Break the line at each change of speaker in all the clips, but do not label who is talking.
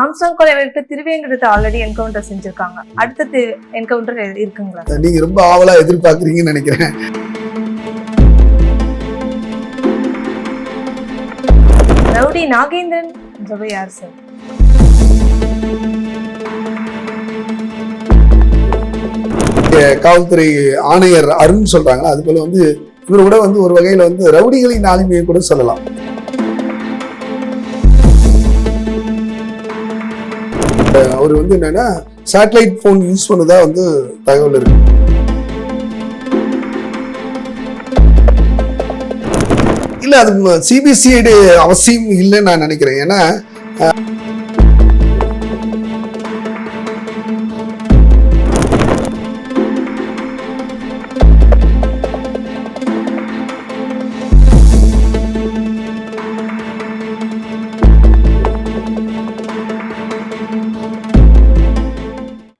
Armstrong கொலை வழக்கு திருவேங்கடத்தை already encounter செஞ்சிருக்காங்க. அடுத்தது என்கவுண்டர் இருக்குங்களா?
நீங்க ரொம்ப ஆவலா எதிர்பார்க்கறீங்கன்னு நினைக்கிறேன்.
ரவுடி நாகேந்திரன் என்றவர் யார் சார்
காவல்துறை ஆணையர் அருண் சொல்றாங்க அது போல வந்து இவர் கூட வந்து ஒரு வகையில வந்து ரவுடிகளின் ஆளுமையை கூட சொல்லலாம். அவர் வந்து என்னன்னா சேட்டலைட் போன் யூஸ் பண்ணதா வந்து தகவல் இருக்கு. இல்ல அது சிபிசிஐடி அவசியம் இல்லைன்னு நான் நினைக்கிறேன். ஏன்னா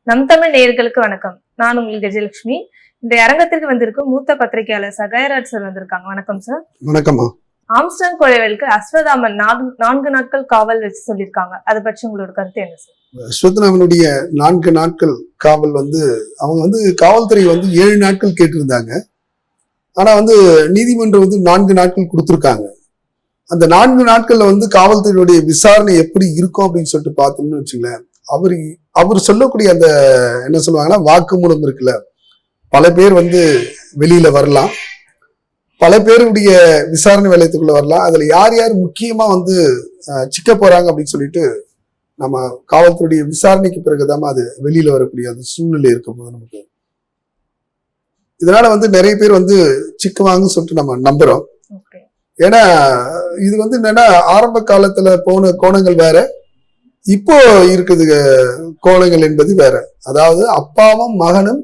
நம் தமிழ் நேயர்களுக்கு வணக்கம். நான் உங்கள் கஜலட்சுமி. இந்த அரங்கத்திற்கு வந்திருக்கும் மூத்த பத்திரிகையாளர் சகாயராஜ் சார் வந்திருக்காங்க. வணக்கம் சார்.
வணக்கம்மா.
ஆம்ஸ்டாங் கொலை வழக்கு அஸ்வதாமன் நான்கு நாட்கள் காவல் வச்சு சொல்லியிருக்காங்க. அதை பற்றி உங்களோட கருத்து என்ன சார்?
அஸ்வத்னாவினுடைய நான்கு நாட்கள் காவல் வந்து அவங்க வந்து காவல்துறை வந்து ஏழு நாட்கள் கேட்டிருந்தாங்க. ஆனா வந்து நீதிமன்றம் வந்து நான்கு நாட்கள் கொடுத்துருக்காங்க. அந்த நான்கு நாட்கள்ல வந்து காவல்துறையுடைய விசாரணை எப்படி இருக்கும் அப்படின்னு சொல்லிட்டு பார்த்தோம்னு வச்சுங்களேன் அவர் அவர் சொல்லக்கூடிய அந்த என்ன சொல்லுவாங்கன்னா வாக்குமூலம் இருக்குல்ல பல பேர் வந்து வெளியில வரலாம். பல பேருடைய விசாரணை வலயத்துக்குள்ள வரலாம். அதுல யார் யார் முக்கியமா வந்து சிக்க போறாங்க அப்படின்னு சொல்லிட்டு நம்ம காவல்துறையுடைய விசாரணைக்கு பிறகுதான் அது வெளியில வரக்கூடிய அந்த சூழ்நிலை இருக்கும் போது நமக்கு. இதனால வந்து நிறைய பேர் வந்து சிக்குவாங்கன்னு சொல்லிட்டு நம்ம நம்புறோம். ஏன்னா இது வந்து என்னன்னா ஆரம்ப காலத்துல போன கோணங்கள் வேற. இப்போ இருக்குது கோணங்கள் என்பது வேற. அதாவது அப்பாவும் மகனும்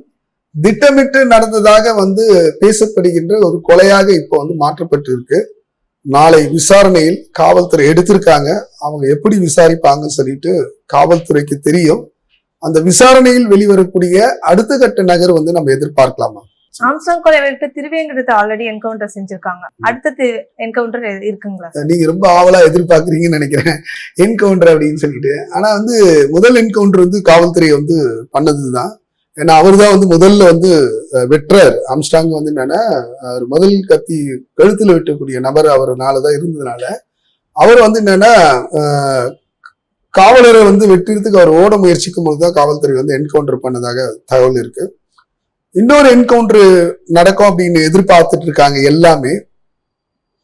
திட்டமிட்டு நடந்ததாக வந்து பேசப்படுகின்ற ஒரு கொலையாக இப்போ வந்து மாற்றப்பட்டு இருக்கு நாளை விசாரணையில் காவல்துறை எடுத்திருக்காங்க. அவங்க எப்படி விசாரிப்பாங்கன்னு சொல்லிட்டு காவல்துறைக்கு தெரியும். அந்த விசாரணையில் வெளிவரக்கூடிய அடுத்த கட்ட நகர் வந்து நம்ம எதிர்பார்க்கலாமா?
சாம்சங் கொலை வழக்கு திருவேங்கடத்தை ஆல்ரெடி என்கவுண்டர் செஞ்சிருக்காங்க. அடுத்தது என்கவுண்டர் இருக்குங்களா?
நீங்க ரொம்ப ஆவலா எதிர்பார்க்குறீங்கன்னு நினைக்கிறேன். என்கவுண்டர் அப்படின்னு சொல்லிட்டு. ஆனா வந்து முதல் என்கவுண்டர் வந்து காவல்துறை வந்து பண்ணதுதான். ஏன்னா அவர் தான் வந்து முதல்ல வந்து வெற்றார் ஆம்ஸ்டாங் வந்து என்னன்னா அவர் முதல் கத்தி கழுத்துல வெட்டக்கூடிய நபர் அவர்னால தான் இருந்ததுனால அவர் வந்து என்னன்னா காவலரை வந்து வெட்டுறதுக்கு அவர் ஓட முயற்சிக்கும் போது தான் காவல்துறை வந்து என்கவுண்டர் பண்ணதாக தகவல் இருக்குது இன்னொரு என்கவுண்டர் நடக்கும் அப்படின்னு எதிர்பார்த்துட்டு இருக்காங்க எல்லாமே.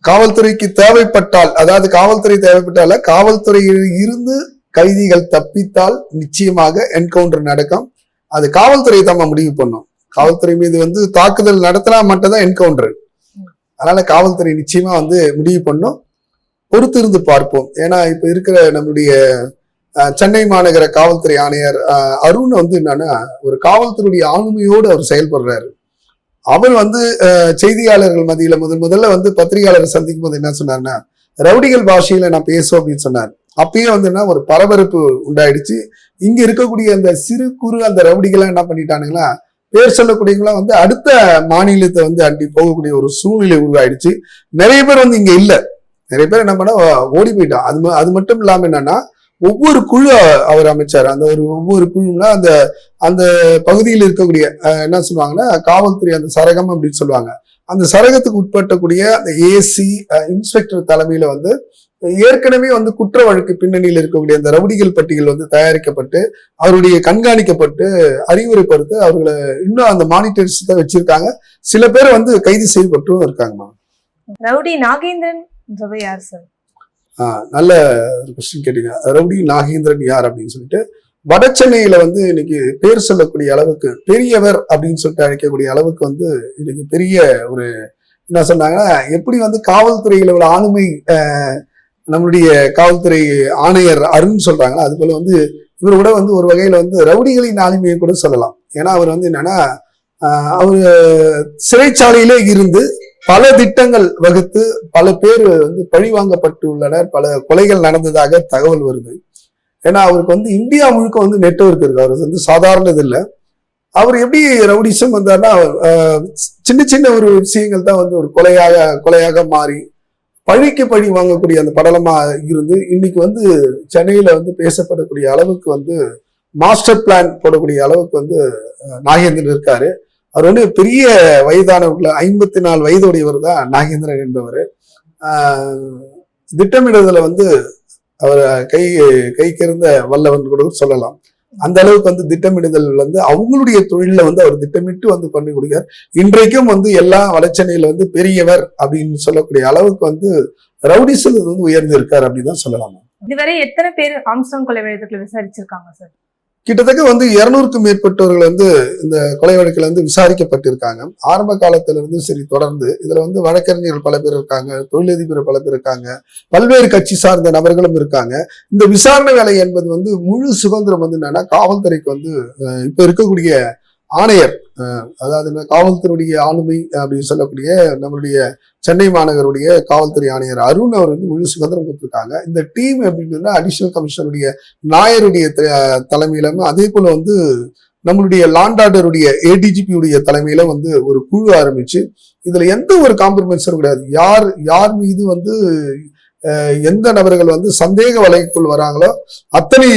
காவல்துறைக்கு தேவைப்பட்டால் அதாவது காவல்துறை தேவைப்பட்டால காவல்துறையில் இருந்து கைதிகள் தப்பித்தால் நிச்சயமாக என்கவுண்டர் நடக்கும். அது காவல்துறை தான் முடிவு பண்ணும். காவல்துறை மீது வந்து தாக்குதல் நடத்தினா மட்டும்தான் என்கவுண்டர் அதனால காவல்துறை நிச்சயமா வந்து முடிவு பண்ணும். பொறுத்திருந்து பார்ப்போம். ஏன்னா இப்ப இருக்கிற நம்முடைய சென்னை மாநகர காவல்துறை ஆணையர் அருண் வந்து என்னன்னா ஒரு காவல்துறையுடைய ஆளுமையோடு அவர் செயல்படுறாரு. அவர் வந்து செய்தியாளர்கள் மத்தியில முதல் முதல்ல வந்து பத்திரிகையாளர் சந்திக்கும் போது என்ன சொன்னார்னா ரவுடிகள் பாஷையில நான் பேசுவோம் அப்படின்னு சொன்னார். அப்பயே வந்து என்ன ஒரு பரபரப்பு உண்டாயிடுச்சு. இங்க இருக்கக்கூடிய அந்த சிறு குறு அந்த ரவுடிகள்லாம் என்ன பண்ணிட்டானுங்களா பேர் சொல்லக்கூடியவங்களாம் வந்து அடுத்த மாநிலத்தை வந்து அண்டி போகக்கூடிய ஒரு சூழ்நிலை உருவாயிடுச்சு. நிறைய பேர் வந்து இங்க இல்லை. நிறைய பேர் என்ன பண்ண ஓடி போயிட்டான். அது ம- அது மட்டும் இல்லாம என்னன்னா ஒவ்வொரு குழு அவர் அமைச்சார். அந்த ஒரு ஒவ்வொரு குழுனா அந்த அந்த பகுதியில் இருக்கக்கூடிய என்ன சொல்லுவாங்கன்னா காவல்துறை அந்த சரகம் அப்படின்னு சொல்லுவாங்க. அந்த சரகத்துக்கு உட்பட்டக்கூடிய அந்த ஏசி இன்ஸ்பெக்டர் தலைமையில வந்து ஏற்கனவே வந்து குற்ற வழக்கு பின்னணியில் இருக்கக்கூடிய அந்த ரவுடிகள் பட்டியல் வந்து தயாரிக்கப்பட்டு அவருடைய கண்காணிக்கப்பட்டு அறிவுரைப்படுத்து அவர்களை இன்னும் அந்த மானிட்டர்ஸ் தான் வச்சிருக்காங்க. சில பேர் வந்து கைது செய்யப்பட்டும் இருக்காங்கம்மா
ரவுடி நாகேந்திரன் யார் சார்.
நல்ல ஒரு கொஸ்டின் கேட்டீங்க. ரவுடி நாகேந்திரன் யார் அப்படின்னு சொல்லிட்டு வட சென்னையில வந்து இன்னைக்கு பேர் சொல்லக்கூடிய அளவுக்கு பெரியவர் அப்படின்னு சொல்லிட்டு அழைக்கக்கூடிய அளவுக்கு வந்து இன்னைக்கு பெரிய ஒரு என்ன சொன்னாங்கன்னா எப்படி வந்து காவல்துறையில உள்ள ஆளுமை நம்முடைய நம்மளுடைய காவல்துறை ஆணையர் அருண் சொல்றாங்களா அது போல வந்து இவர் கூட வந்து ஒரு வகையில வந்து ரவுடிகளின் ஆளுமையை கூட சொல்லலாம். ஏன்னா அவர் வந்து என்னன்னா அவர் சிறைச்சாலையிலே இருந்து பல திட்டங்கள் வகுத்து பல பேர் வந்து பழிவாங்கப்பட்டு உள்ளனர் பல கொலைகள் நடந்ததாக தகவல் வருது. ஏன்னா அவருக்கு வந்து இந்தியா முழுக்க வந்து நெட்ஒர்க் இருக்கு. அவர் வந்து சாதாரணது இல்லை. அவர் எப்படி ரவுடிசம் வந்தார்னா சின்ன சின்ன ஒரு விஷயங்கள் தான் வந்து ஒரு கொலையாக கொலையாக மாறி பழிக்கு பழி வாங்கக்கூடிய அந்த படலமா இருந்து இன்னைக்கு வந்து சென்னையில வந்து பேசப்படக்கூடிய அளவுக்கு வந்து மாஸ்டர் பிளான் போடக்கூடிய அளவுக்கு வந்து நாகேந்திரன் இருக்காரு. அவர் வந்து பெரிய வயதானவர்கள் ஐம்பத்தி நாலு வயதுடையவர் தான் நாகேந்திரன் என்பவர். திட்டமிடுதல வந்து அவர் கை கைக்கிருந்த வல்லவன் கூட சொல்லலாம். அந்த அளவுக்கு வந்து திட்டமிடுதல் வந்து அவங்களுடைய தொழில வந்து அவர் திட்டமிட்டு வந்து பண்ணி கொடுக்கார் இன்றைக்கும் வந்து எல்லா வடசென்னையில வந்து பெரியவர் அப்படின்னு சொல்லக்கூடிய அளவுக்கு வந்து ரவுடிசம் வந்து உயர்ந்து இருக்கார் அப்படின்னு தான் சொல்லலாம்.
இதுவரை எத்தனை பேர் ஆம்ஸ்டாங் கொலை வழக்குல விசாரிச்சிருக்காங்க சார்?
கிட்டத்தட்ட வந்து இருநூறுக்கும் மேற்பட்டவர்கள் வந்து இந்த கொலை வழக்கில் வந்து விசாரிக்கப்பட்டிருக்காங்க. ஆரம்ப காலத்திலிருந்து சரி தொடர்ந்து. இதில் வந்து வழக்கறிஞர்கள் பல பேர் இருக்காங்க தொழிலதிபர் பல பேர் இருக்காங்க பல்வேறு கட்சி சார்ந்த நபர்களும் இருக்காங்க. இந்த விசாரணை வேலை என்பது வந்து முழு சுதந்திரம் வந்து என்னன்னா காவல்துறைக்கு வந்து இப்போ இருக்கக்கூடிய ஆணையர் அதாவது காவல்துறையுடைய ஆளுமை அப்படின்னு சொல்லக்கூடிய நம்மளுடைய சென்னை மாநகருடைய காவல்துறை ஆணையர் அருண் அவர் வந்து முழு சுதந்திரம் கொடுத்துருக்காங்க. இந்த டீம் அப்படின்னு அடிஷனல் கமிஷனருடைய நாயருடைய தலைமையிலும் அதே போல வந்து நம்மளுடைய லாண்டார்டருடைய ஏடிஜிபி உடைய தலைமையில வந்து ஒரு குழு ஆரம்பிச்சு இதுல எந்த ஒரு காம்ப்ரமைஸும் கிடையாது. யார் யார் மீது வந்து எந்த நபர்கள் வந்து சந்தேக வலைக்குள் வராங்களோ அத்தனை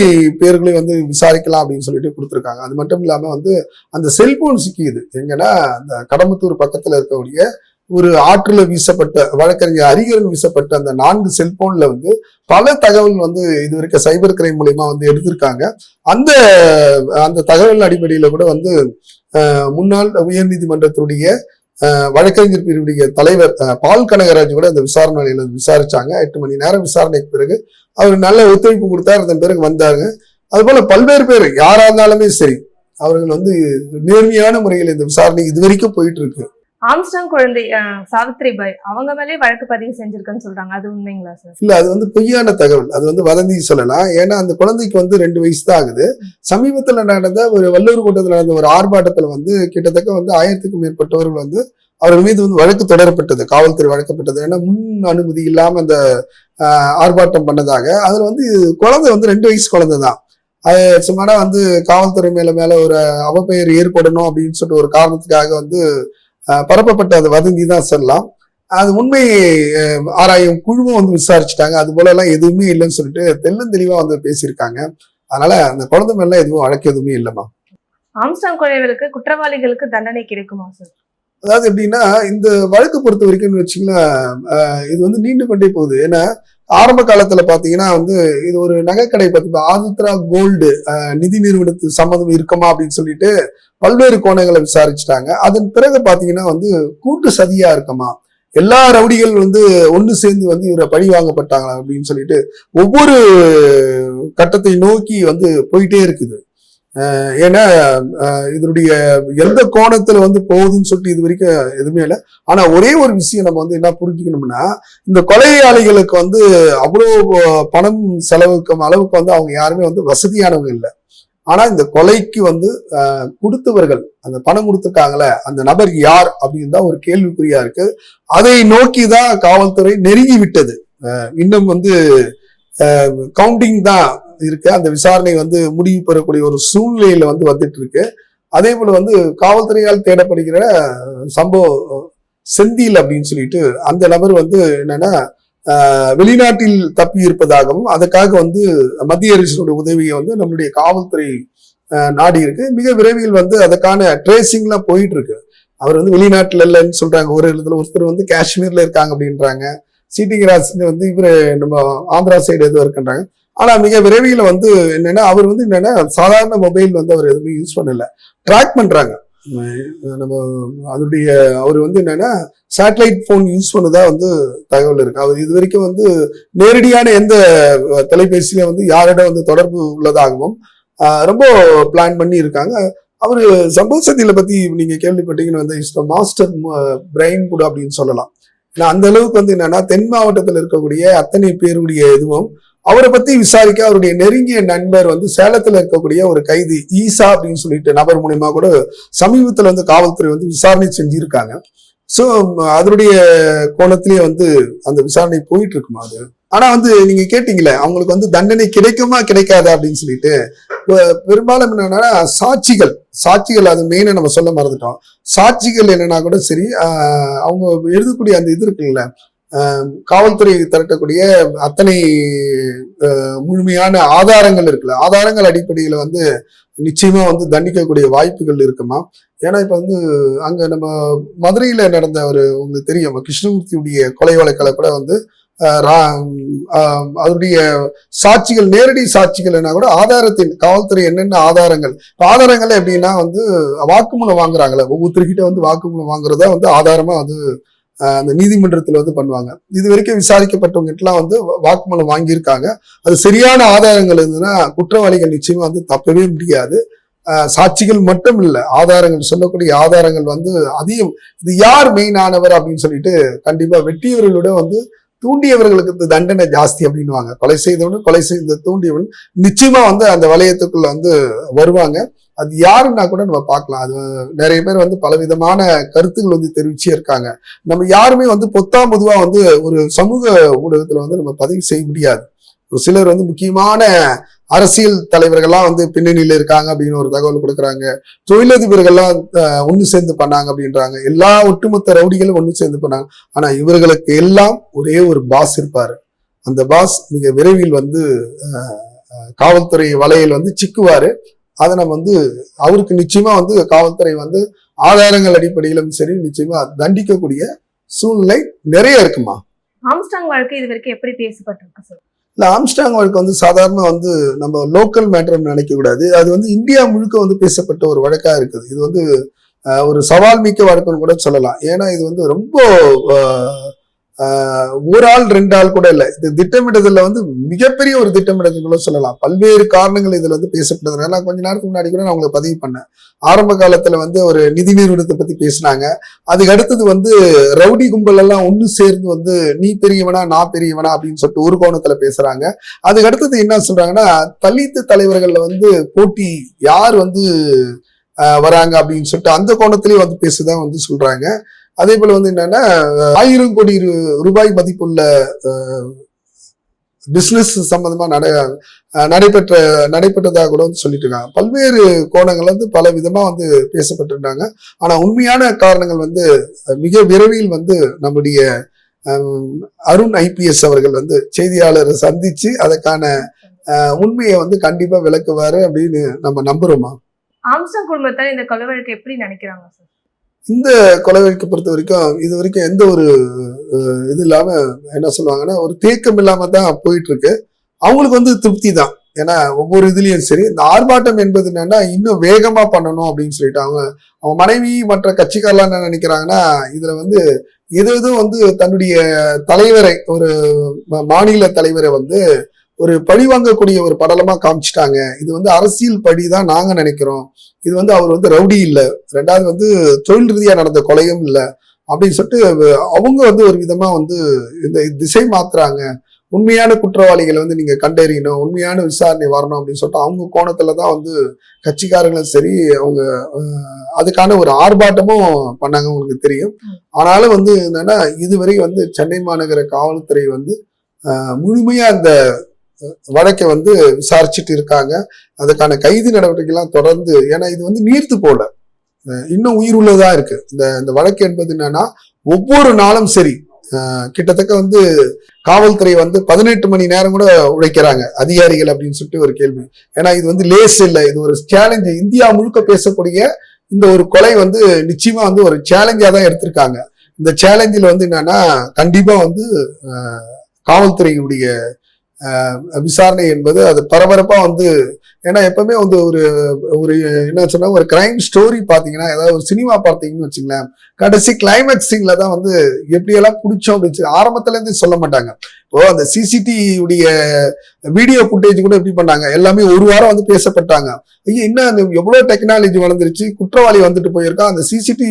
பேர்களையும் வந்து விசாரிக்கலாம் அப்படின்னு சொல்லிட்டு கொடுத்துருக்காங்க. அது மட்டும் இல்லாமல் வந்து அந்த செல்போன் சிக்கியது. எங்கன்னா அந்த கடம்பத்தூர் பக்கத்தில் இருக்கக்கூடிய ஒரு ஆற்றுல வீசப்பட்ட வழக்கறிஞர் அரிகரன் வீசப்பட்ட அந்த நான்கு செல்போன்ல வந்து பல தகவல் வந்து இது வரைக்கும் சைபர் கிரைம் மூலயமா வந்து எடுத்திருக்காங்க. அந்த அந்த தகவல் அடிப்படையில கூட வந்து முன்னாள் உயர்நீதிமன்றத்துடைய வழக்கறிஞர் பிரிவுடைய தலைவர் பால் கனகராஜ் கூட அந்த விசாரணையில வந்து விசாரிச்சாங்க. எட்டு மணி நேரம் விசாரணைக்கு பிறகு அவர் நல்ல ஒத்துழைப்பு கொடுத்தார் அதன் பிறகு வந்தாங்க அதுபோல பல்வேறு பேர் யாரா இருந்தாலுமே சரி அவர்கள் வந்து நேர்மையான முறையில் இந்த விசாரணை இது வரைக்கும் போயிட்டு இருக்கு.
ஆம்ஸ்டாங் குழந்தை சாவித்ரி பாய் அவங்க மேலே வழக்கு பதிவு செஞ்சிருக்குன்னு சொல்றாங்க. அது உண்மைங்களா சார்
இல்ல அது வந்து பொய்யான தகவல். அது வந்து வதந்தி சொல்லலாம். ஏன்னா அந்த குழந்தைக்கு வந்து ரெண்டு வயசு தான் ஆகுது. சமீபத்துல நடந்த ஒரு வல்லூர் கூட்டத்தில் நடந்த ஒரு ஆர்ப்பாட்டத்துல வந்து கிட்டத்தட்ட வந்து ஆயிரத்துக்கும் மேற்பட்டவர்கள் வந்து அவர்கள் மீது வந்து வழக்கு தொடரப்பட்டது. காவல்துறை வழக்கப்பட்டது. ஏன்னா முன் அனுமதி இல்லாம அந்த ஆர்ப்பாட்டம் பண்ணதாக. அதுல வந்து குழந்தை வந்து ரெண்டு வயசு குழந்தை தான். அது சும்மாடா வந்து காவல்துறை மேல மேல ஒரு அவப்பெயர் ஏற்படணும் அப்படின்னு சொல்லிட்டு ஒரு காரணத்துக்காக வந்து பரப்பப்பட்ட அந்த வதந்தி தான் சொல்லலாம். அது உண்மை ஆராயும் குழுவும் வந்து விசாரிச்சுட்டாங்க. அது போல எல்லாம் எதுவுமே இல்லைன்னு சொல்லிட்டு தெள்ளந்தெளிவா வந்து பேசியிருக்காங்க. அதனால அந்த குழந்தை மேல எதுவும் வழக்கு எதுவுமே இல்லைம்மா.
ஆம்ஸ்டாங் கொலை வழக்கு குற்றவாளிகளுக்கு தண்டனை கிடைக்குமா சார்
அதாவது எப்படின்னா இந்த வழக்கு பொறுத்த வரைக்கும் வச்சுங்களேன் அஹ், இது வந்து நீண்டு கொண்டே போகுது. ஏன்னா ஆரம்ப காலத்துல பாத்தீங்கன்னா வந்து இது ஒரு நகைக்கடை பத்தி ஆதித்ரா கோல்டு நிதி நிறுவனத்து சம்மதம் இருக்குமா அப்படின்னு சொல்லிட்டு பல்வேறு கோணங்களை விசாரிச்சுட்டாங்க. அதன் பிறகு பாத்தீங்கன்னா வந்து கூட்டு சதியா இருக்குமா? எல்லா ரவுடிகள் வந்து ஒன்று சேர்ந்து வந்து இவரை பழி வாங்கப்பட்டாங்களா அப்படின்னு சொல்லிட்டு ஒவ்வொரு கட்டத்தை நோக்கி வந்து போயிட்டே இருக்குது. ஏன்னா இதனுடைய எந்த கோணத்துல வந்து போகுதுன்னு சொல்லிட்டு இது வரைக்கும் எதுவுமே இல்லை. ஆனா ஒரே ஒரு விஷயம் நம்ம வந்து என்ன புரிஞ்சுக்கணும்னா இந்த கொலையாளிகளுக்கு வந்து அவ்வளோ பணம் செலவுக்கும் அளவுக்கு வந்து அவங்க யாருமே வந்து வசதியானவங்க இல்லை. ஆனா இந்த கொலைக்கு வந்து கொடுத்தவர்கள் அந்த பணம் கொடுத்துருக்காங்களே அந்த நபர் யார் அப்படின்னு தான் ஒரு கேள்விக்குறியா இருக்கு. அதை நோக்கி தான் காவல்துறை நெருங்கி விட்டது இன்னும் வந்து கவுண்டிங் தான் இருக்கு. அந்த விசாரணை வந்து முடிவு பெறக்கூடிய ஒரு சூழ்நிலையில வந்து வந்துட்டு இருக்கு. அதே போல வந்து காவல்துறையால் தேடப்படுகிற சம்பவ செந்தில் அப்படின்னு சொல்லிட்டு அந்த நபர் வந்து என்னன்னா வெளிநாட்டில் தப்பி இருப்பதாகவும் அதுக்காக வந்து மத்திய அரசினுடைய உதவியை வந்து நம்மளுடைய காவல்துறை நாடி இருக்கு. மிக விரைவில் வந்து அதுக்கான ட்ரேசிங்லாம் போயிட்டு இருக்கு. அவர் வந்து வெளிநாட்டில் இல்லைன்னு சொல்றாங்க. ஒரு இடத்துல ஒருத்தர் வந்து காஷ்மீர்ல இருக்காங்க அப்படின்றாங்க. சிட்டிங் ராஜ் வந்து இவரு நம்ம ஆந்திரா சைடு எதுவும் இருக்குன்றாங்க. ஆனா மிக விரைவில் வந்து என்னன்னா அவர் வந்து என்னன்னா சாதாரண மொபைல் வந்து அவர் எதுவுமே யூஸ் பண்ணல. ட்ராக் பண்றாங்க. நம்ம அதனுடைய அவர் வந்து என்னன்னா சேட்டலைட் போன் யூஸ் பண்ணதா வந்து தகவல் இருக்கு. அவர் இது வரைக்கும் வந்து நேரடியான எந்த அஹ், வந்து யாரிடம் வந்து தொடர்பு உள்ளதாகவும் ரொம்ப பிளான் பண்ணி இருக்காங்க. அவர் சம்பவ சக்தியில் பத்தி நீங்க கேள்விப்பட்டீங்கன்னு வந்து இஸ் மாஸ்டர் பிரெயின் கூட அப்படின்னு சொல்லலாம். ஏன்னா அந்த அளவுக்கு வந்து என்னன்னா தென் மாவட்டத்தில் இருக்கக்கூடிய அத்தனை பேருடைய இதுவும் அவரை பத்தி விசாரிக்க அவருடைய நெருங்கிய நண்பர் வந்து சேலத்துல இருக்கக்கூடிய ஒரு கைதி ஈசா அப்படின்னு சொல்லிட்டு நபர் மூலியமா கூட சமீபத்துல வந்து காவல்துறை வந்து விசாரணை செஞ்சிருக்காங்க. சோ அதனுடைய கோணத்திலேயே வந்து அந்த விசாரணை போயிட்டு இருக்குமா அது? ஆனா வந்து நீங்க கேட்டீங்களே அவங்களுக்கு வந்து தண்டனை கிடைக்குமா கிடைக்காதா அப்படின்னு சொல்லிட்டு பெரும்பாலும் என்னன்னா சாட்சிகள் சாட்சிகள் அது மெயினா நம்ம சொல்ல மறந்துட்டோம். சாட்சிகள் என்னன்னா கூட சரி அவங்க எழுதக்கூடிய அந்த இது இருக்குல்ல காவல்துறை திரட்டக்கூடிய அத்தனை முழுமையான ஆதாரங்கள் இருக்குல்ல ஆதாரங்கள் அடிப்படையில் வந்து நிச்சயமா வந்து தண்டிக்கக்கூடிய வாய்ப்புகள் இருக்குமா? ஏன்னா இப்போ வந்து அங்கே நம்ம மதுரையில் நடந்த ஒரு உங்களுக்கு தெரியும் கிருஷ்ணமூர்த்தியுடைய கொலை வழக்கில் கூட வந்து ரா- அதனுடைய சாட்சிகள் நேரடி சாட்சிகள் என்ன கூட ஆதாரத்தின் காவல்துறை என்னென்ன ஆதாரங்கள் ஆதாரங்கள் எப்படின்னா வந்து வாக்குமூலம் வாங்குறாங்களே ஒவ்வொருத்தர்கிட்ட வந்து வாக்குமூலம் வாங்குறதா வந்து ஆதாரமா வந்து அந்த நீதிமன்றத்தில் வந்து பண்ணுவாங்க. இது வரைக்கும் விசாரிக்கப்பட்டவங்ககிட்டலாம் வந்து வாக்குமூலம் வாங்கியிருக்காங்க. அது சரியான ஆதாரங்கள் இருந்ததுன்னா குற்றவாளிகள் நிச்சயமா வந்து தப்பவே முடியாது. சாட்சிகள் மட்டும் இல்லை ஆதாரங்கள் சொல்லக்கூடிய ஆதாரங்கள் வந்து அதிகம். இது யார் மெயினானவர் அப்படின்னு சொல்லிட்டு கண்டிப்பா வெட்டியவர்களோட வந்து தூண்டியவர்களுக்கு இந்த தண்டனை ஜாஸ்தி அப்படின்னுவாங்க. கொலை செய்தவனு கொலை செய்த தூண்டியவன் நிச்சயமா வந்து அந்த வளையத்துக்குள்ள வந்து வருவாங்க. அது யாருன்னா கூட நம்ம பார்க்கலாம். அது நிறைய பேர் வந்து பலவிதமான கருத்துக்கள் வந்து தெரிவிச்சே இருக்காங்க. நம்ம யாருமே வந்து பொத்தா பொதுவா வந்து ஒரு சமூக ஊடகத்துல வந்து நம்ம பதிவு செய்ய முடியாது. ஒரு சிலர் வந்து முக்கியமான அரசியல் தலைவர்கள்லாம் வந்து பின்னணியில இருக்காங்க அப்படின்னு ஒரு தகவல் கொடுக்குறாங்க. தொழிலதிபர்கள்லாம் ஒன்று ஒண்ணு சேர்ந்து பண்ணாங்க அப்படின்றாங்க. எல்லா ஒட்டுமொத்த ரவுடிகளும் ஒண்ணு சேர்ந்து பண்ணாங்க. ஆனா இவர்களுக்கு எல்லாம் ஒரே ஒரு பாஸ் இருப்பாரு. அந்த பாஸ் மிக விரைவில் வந்து காவல்துறை வலையில் வந்து சிக்குவாரு. அதை நம்ம வந்து அவருக்கு நிச்சயமா வந்து காவல்துறை வந்து ஆதாரங்கள் அடிப்படையிலும் சரி நிச்சயமா தண்டிக்கக்கூடிய சூழ்நிலை நிறைய இருக்குமா?
ஆம்ஸ்டாங் வழக்கு இது வரைக்கும் எப்படி பேசப்பட்டிருக்கு சார்?
இந்த ஆம்ஸ்டாங் வழக்கு வந்து சாதாரண வந்து நம்ம லோக்கல் மேட்டர்னு நினைக்கக்கூடாது அது வந்து இந்தியா முழுக்க வந்து பேசப்பட்ட ஒரு வழக்காக இருக்குது. இது வந்து ஒரு சவால் மிக்க வழக்குன்னு கூட சொல்லலாம். ஏன்னா இது வந்து ரொம்ப ஒரு ஆள் ரெண்டு ஆள் கூட இல்லை. இது திட்டமிடுதல்ல வந்து மிகப்பெரிய ஒரு திட்டமிடுதல் கூட சொல்லலாம். பல்வேறு காரணங்கள் இதுல வந்து பேசப்பட்டதுனால நான் கொஞ்ச நேரத்துக்கு முன்னாடி கூட நான் உங்களுக்கு பதிவு பண்ணேன். ஆரம்ப காலத்துல வந்து ஒரு நிதி நிறுவனத்தை பத்தி பேசினாங்க. அதுக்கு அடுத்தது வந்து ரவுடி கும்பல் எல்லாம் ஒண்ணு சேர்ந்து வந்து நீ பெரியவனா நான் பெரியவனா அப்படின்னு சொல்லிட்டு ஒரு கோணத்துல பேசுறாங்க. அதுக்கு அடுத்தது என்ன சொல்றாங்கன்னா தலித்து தலைவர்கள்ல வந்து போட்டி யார் வந்து வராங்க அப்படின்னு சொல்லிட்டு அந்த கோணத்திலயும் வந்து பேசுதான் வந்து சொல்றாங்க. அதே போல வந்து என்னன்னா ஆயிரம் கோடி ரூபாய் மதிப்புள்ள பிசினஸ் சம்பந்தமா நட நடைபெற்ற நடைபெற்றதாக கூட வந்து சொல்லிட்டு இருக்காங்க. பல்வேறு கோணங்கள் வந்து பல விதமா வந்து பேசப்பட்டிருந்தாங்க. ஆனா உண்மையான காரணங்கள் வந்து மிக விரைவில் வந்து நம்முடைய அருண் ஐபிஎஸ் அவர்கள் வந்து செய்தியாளரை சந்திச்சு அதற்கான உண்மையை வந்து கண்டிப்பா விளக்குவாரு அப்படின்னு நம்ம நம்புறோமா?
ஆம்ஸ்டாங் குடும்பத்தார் இந்த கொலை வழக்கு எப்படி நினைக்கிறாங்க சார்?
இந்த கொலை வழக்கை பொறுத்த வரைக்கும் இது வரைக்கும் எந்த ஒரு இது இல்லாம என்ன சொல்லுவாங்கன்னா ஒரு தேக்கம் இல்லாம தான் போயிட்டு இருக்கு அவங்களுக்கு வந்து திருப்தி தான். ஏன்னா ஒவ்வொரு இதுலயும் சரி இந்த ஆர்ப்பாட்டம் என்பது என்னன்னா இன்னும் வேகமா பண்ணணும் அப்படின்னு சொல்லிட்டு அவங்க அவங்க மனைவி மற்ற கட்சிக்காரெல்லாம் என்ன நினைக்கிறாங்கன்னா இதுல வந்து எது எதுவும் வந்து தன்னுடைய தலைவரை ஒரு மாநில தலைவரை வந்து ஒரு பழி வாங்கக்கூடிய ஒரு படலமா காமிச்சிட்டாங்க. இது வந்து அரசியல் பழி தான் நாங்க நினைக்கிறோம். இது வந்து அவர் வந்து ரவுடி இல்லை. ரெண்டாவது வந்து தொழில் ரீதியா நடந்த கொலையும் இல்லை. அப்படின்னு சொல்லிட்டு அவங்க வந்து ஒரு விதமா வந்து இந்த திசை மாத்துறாங்க. உண்மையான குற்றவாளிகளை வந்து நீங்க கண்டறியணும். உண்மையான விசாரணை வரணும் அப்படின்னு சொல்லிட்டு அவங்க கோணத்துல தான் வந்து கட்சிக்காரங்களும் சரி அவங்க அதுக்கான ஒரு ஆர்ப்பாட்டமும் பண்ணாங்க உங்களுக்கு தெரியும். ஆனாலும் வந்து என்னன்னா இதுவரை வந்து சென்னை மாநகர காவல்துறை வந்து முழுமையா அந்த வழக்கை வந்து விசாரிச்சுட்டு இருக்காங்க. அதுக்கான கைது நடவடிக்கைலாம் தொடர்ந்து ஏன்னா இது வந்து நீர்த்து போல. இன்னும் உயிர் உள்ளதா இருக்கு. இந்த இந்த வழக்கு என்பது என்னன்னா ஒவ்வொரு நாளும் சரி. கிட்டத்தட்ட வந்து காவல்துறை வந்து பதினெட்டு மணி நேரம் கூட உழைக்கிறாங்க அதிகாரிகள் அப்படின்னு சொல்லிட்டு ஒரு கேள்வி. ஏன்னா இது வந்து லேஸ் இல்லை. இது ஒரு சேலஞ்சு இந்தியா முழுக்க பேசக்கூடிய இந்த ஒரு கொலை வந்து நிச்சயமா வந்து ஒரு சேலஞ்சா தான் எடுத்திருக்காங்க. இந்த சேலஞ்சில் வந்து என்னன்னா கண்டிப்பா வந்து காவல்துறையினுடைய விசாரணை என்பது அது பரபரப்பா வந்து ஏன்னா எப்பவுமே வந்து ஒரு ஒரு என்ன சொன்னா ஒரு கிரைம் ஸ்டோரி பாத்தீங்கன்னா ஏதாவது ஒரு சினிமா பார்த்தீங்கன்னு வச்சுங்களேன் கடைசி கிளைமேக்ஸ் சீனில் தான் வந்து எப்படியெல்லாம் பிடிச்சோம் அப்படின்னு சொல்லி ஆரம்பத்துலேருந்து சொல்ல மாட்டாங்க. இப்போ அந்த சிசிடி உடைய வீடியோ ஃபுட்டேஜ் கூட எப்படி பண்ணாங்க? எல்லாமே ஒரு வாரம் வந்து பேசப்பட்டாங்க. ஐயோ என்ன அந்த எவ்வளவு டெக்னாலஜி வளர்ந்துருச்சு? குற்றவாளி வந்துட்டு போயிருக்கான் அந்த சிசிடி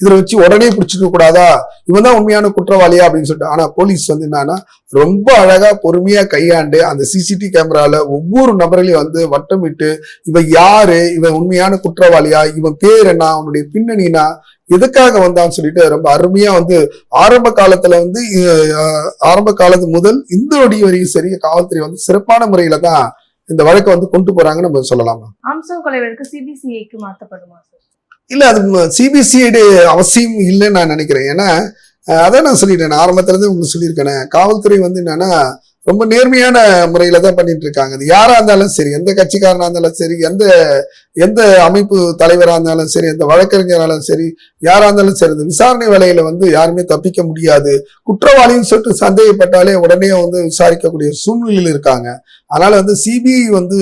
இதில் வச்சு உடனே பிடிச்சிக்க கூடாதா? இவன் தான் உண்மையான குற்றவாளியா? அப்படின்னு சொல்லிட்டு ஆனா போலீஸ் வந்து என்னன்னா ரொம்ப அழகா பொறுமையா கையாண்டு அந்த சிசிடிவி கேமரால ஒவ்வொரு நபர்களையும் வந்து வட்டமிட்டு இவன் யாரு? இவன் உண்மையான குற்றவாளியா? இவன் பேர் என்ன? அவனுடைய பின்னணினா எதுக்காக வந்தான்னு சொல்லிட்டு ரொம்ப அருமையா வந்து ஆரம்ப காலத்துல வந்து ஆரம்ப காலத்து முதல் இந்த நொடி வரையும் சரி காவல்துறை வந்து சிறப்பான முறையில தான் இந்த வழக்கை வந்து கொண்டு போறாங்கன்னு நம்ம சொல்லலாமா.
ஆம்ஸ்டாங் கொலை வழக்கு சிபிசிஐக்கு மாற்றப்படுமா
இல்ல அது சிபிசிஐடி அவசியம் இல்லைன்னு நான் நினைக்கிறேன். ஏன்னா அதான் நான் சொல்லிட்டேன். ஆரம்பத்துல இருந்து உங்களுக்கு சொல்லியிருக்கேனே. காவல்துறை வந்து என்னன்னா ரொம்ப நேர்மையான முறையில தான் பண்ணிட்டு இருக்காங்க அது யாரா இருந்தாலும் சரி எந்த கட்சிக்காரனா இருந்தாலும் சரி எந்த எந்த அமைப்பு தலைவரா இருந்தாலும் சரி எந்த வழக்கறிஞராலும் சரி யாரா இருந்தாலும் சரி இந்த விசாரணை வேலையில வந்து யாருமே தப்பிக்க முடியாது. குற்றவாளின்னு சொல்லிட்டு சந்தேகப்பட்டாலே உடனே வந்து விசாரிக்கக்கூடிய சூழ்நிலையில் இருக்காங்க. அதனால வந்து சிபிஐ வந்து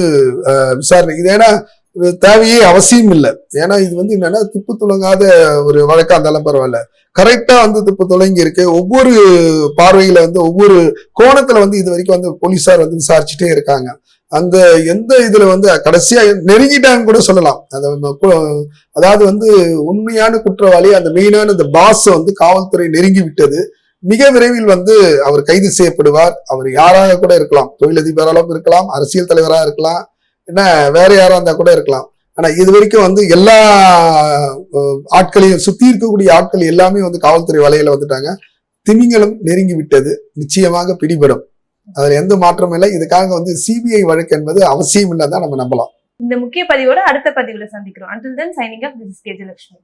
விசாரணை இது ஏன்னா தேவையே அவசியம் இல்லை. ஏன்னா இது வந்து என்னன்னா துப்பு துளங்காத ஒரு வழக்கா இருந்தாலும் பரவாயில்ல. கரெக்டா வந்து துப்பு துளங்கி இருக்கு. ஒவ்வொரு பார்வையில வந்து ஒவ்வொரு கோணத்துல வந்து இது வரைக்கும் வந்து போலீஸார் வந்து விசாரிச்சுட்டே இருக்காங்க. அந்த எந்த இதுல வந்து கடைசியா நெருங்கிட்டாங்க கூட சொல்லலாம். அந்த அதாவது வந்து உண்மையான குற்றவாளி அந்த மெயினான அந்த பாஸ் வந்து காவல்துறை நெருங்கி விட்டது. மிக விரைவில் வந்து அவர் கைது செய்யப்படுவார். அவர் யாராக கூட இருக்கலாம். தொழிலதிபராலும் இருக்கலாம் அரசியல் தலைவராக இருக்கலாம். என்ன வேற யாரா இருந்தா கூட இருக்கலாம். ஆனா இது வரைக்கும் வந்து எல்லா ஆட்களையும் சுத்தி இருக்கக்கூடிய ஆட்கள் எல்லாமே வந்து காவல்துறை வலையில வந்துட்டாங்க. திமிங்கலம் நெருங்கி விட்டது. நிச்சயமாக பிடிபடும். அதுல எந்த மாற்றமும் இல்லை. இதுக்காக வந்து சிபிஐ வழக்கு என்பது அவசியம் இல்லைன்னு தான் நம்ம நம்பலாம்.
இந்த முக்கிய பதிவோட அடுத்த பதிவுல சந்திக்கிறோம். Until then signing off this Gajalakshmi